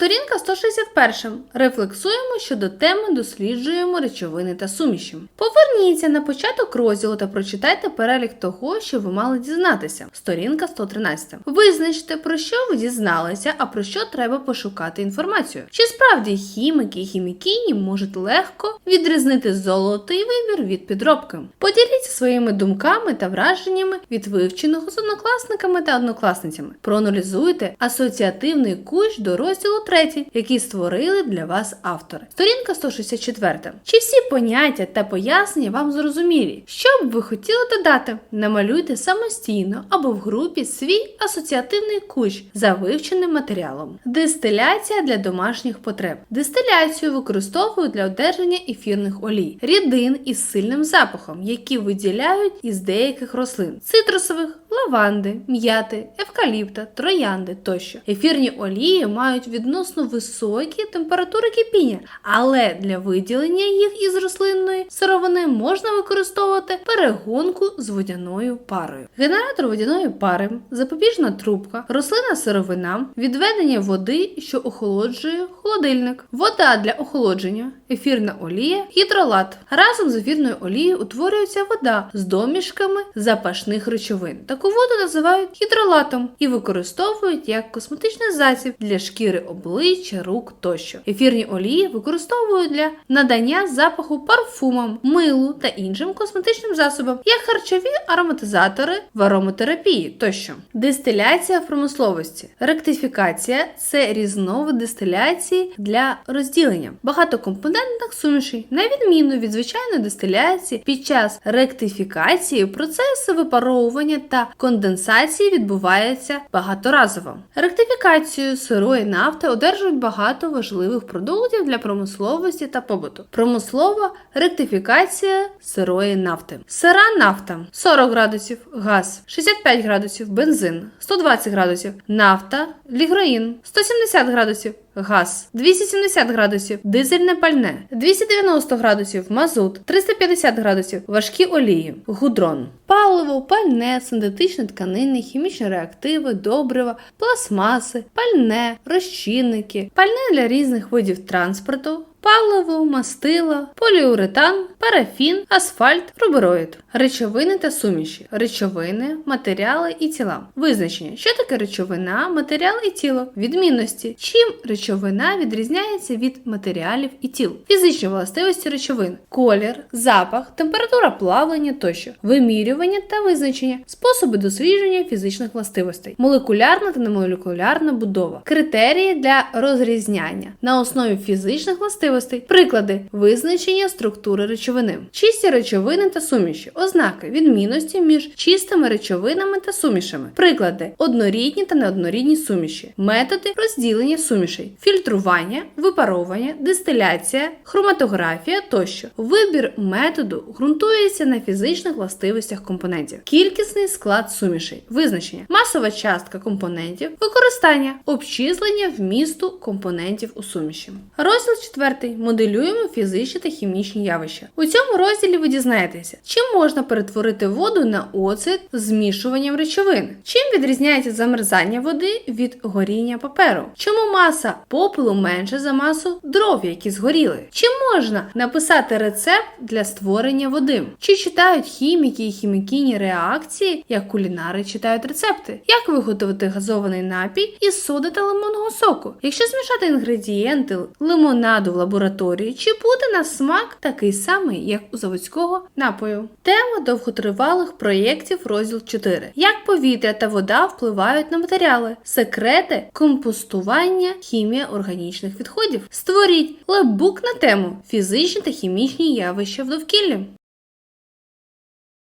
Сторінка 161. Рефлексуємо щодо теми, досліджуємо речовини та суміші. Поверніться на початок розділу та прочитайте перелік того, що ви мали дізнатися. Сторінка 113. Визначте, про що ви дізналися, а про що треба пошукати інформацію. Чи справді хімики і хімікині можуть легко відрізнити золотий вибір від підробки? Поділіться своїми думками та враженнями від вивченого з однокласниками та однокласницями. Проаналізуйте асоціативний кущ до розділу 3, який створили для вас автори. Сторінка 164. Чи всі поняття та пояснення вам зрозумілі? Що б ви хотіли додати? Намалюйте самостійно або в групі свій асоціативний кущ за вивченим матеріалом. Дистиляція для домашніх потреб. Дистиляцію використовують для одержання ефірних олій, рідин із сильним запахом, які виділяють із деяких рослин цитрусових, лаванди, м'яти, евкаліпта, троянди тощо. Ефірні олії мають відносно високі температури кипіння, але для виділення їх із рослинної сировини можна використовувати перегонку з водяною парою. Генератор водяної пари, запобіжна трубка, рослинна сировина, відведення води, що охолоджує холодильник, вода для охолодження, ефірна олія, гідролат. Разом з ефірною олією утворюється вода з домішками запашних речовин. Таку воду називають гідролатом і використовують як косметичний засіб для шкіри обличчя, рук тощо. Ефірні олії використовують для надання запаху парфумам, милу та іншим косметичним засобам, як харчові ароматизатори в аромотерапії тощо. Дистиляція в промисловості. Ректифікація це різновид дистиляції для розділення багатокомпонентних сумішей, на відміну від звичайної дистиляції, під час ректифікації процеси випаровування та конденсації відбуваються багаторазово. Ректифікацією сирої нафти одержують багато важливих продуктів для промисловості та побуту. Промислова ректифікація сирої нафти. Сира нафта 40 градусів, газ 65 градусів, бензин 120 градусів, нафта, лігроїн 170 градусів. Газ 270 градусів, дизельне пальне 290 градусів, мазут 350 градусів, важкі олії, гудрон, паливо, пальне, синтетичні тканини, хімічні реактиви, добрива, пластмаси, пальне, розчинники, пальне для різних видів транспорту. Паливо, мастила, поліуретан, парафін, асфальт, рубероїд, речовини та суміші, речовини, матеріали і тіла. Визначення, що таке речовина, матеріал і тіло, відмінності, чим речовина відрізняється від матеріалів і тіл, фізичні властивості речовин, колір, запах, температура плавлення тощо, вимірювання та визначення, способи дослідження фізичних властивостей, молекулярна та немолекулярна будова, критерії для розрізняння на основі фізичних властивостей. Приклади визначення структури речовини, чисті речовини та суміші, ознаки відмінності між чистими речовинами та сумішами, приклади однорідні та неоднорідні суміші, методи розділення сумішей, фільтрування, випаровування, дистиляція, хроматографія тощо. Вибір методу ґрунтується на фізичних властивостях компонентів, кількісний склад сумішей, визначення, масова частка компонентів, використання, обчислення вмісту компонентів у суміші. Розділ 4. Моделюємо фізичні та хімічні явища. У цьому розділі ви дізнаєтеся, чим можна перетворити воду на оцет змішуванням речовин, чим відрізняється замерзання води від горіння паперу, чому маса попелу менша за масу дров, які згоріли, чи можна написати рецепт для створення води, чи читають хіміки і хімікійні реакції, як кулінари читають рецепти, як виготовити газований напій із соди та лимонного соку, якщо змішати інгредієнти лимонаду в лабораторії, чи буде на смак такий самий, як у заводського напою. Тема довготривалих проєктів розділ 4. Як повітря та вода впливають на матеріали, секрети компостування, хімія органічних відходів. Створіть лебук на тему фізичні та хімічні явища в довкіллі.